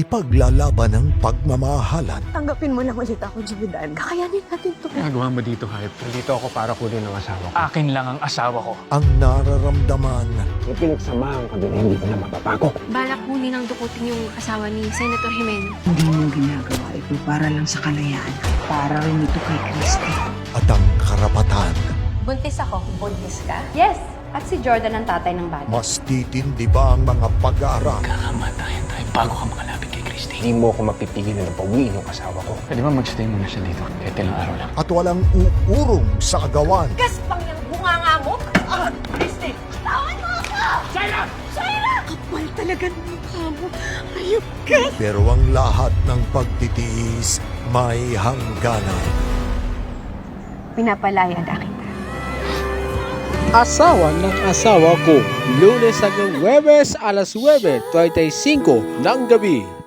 ipaglalaban ang pagmamahalan. Tanggapin mo lang ulit ako, Jordan. Kakayanin natin to. Ginagawa mo dito, Hype. Nandito ako para kunin ang asawa ko. Akin lang ang asawa ko. Ang nararamdaman May pinagsamahan ka din, hindi ko na mapapago. Balak kunin ang dukutin yung asawa ni Senator Jimenez. Hindi mo ginagawa ito para lang sa kalayaan. Para rin ito kay Christy. at ang karapatan. Buntis ako. Buntis ka? Yes. At si Jordan ang tatay ng bata. Mas titindi ba ang mga pag-aaral? Kakamatayan tayo bago ka makalapit kay Christy. Hindi mo ako mapipigilan ng pawiin yung asawa ko. Pwede ba magstay muna siya dito? Kahit ilang araw lang. At walang uurong sa agawan. Gaspang yung bunganga mo? Ah, Christy! Tawan mo ako! Shaira! Shaira! Kapal talaga ng mukha mo. Ayop. Pero ang lahat ng pagtitiis may hangganan. Pinapalaya na kita. Asawa ng asawa ko. Lunes hanggang Webes alas 9.35 ng gabi.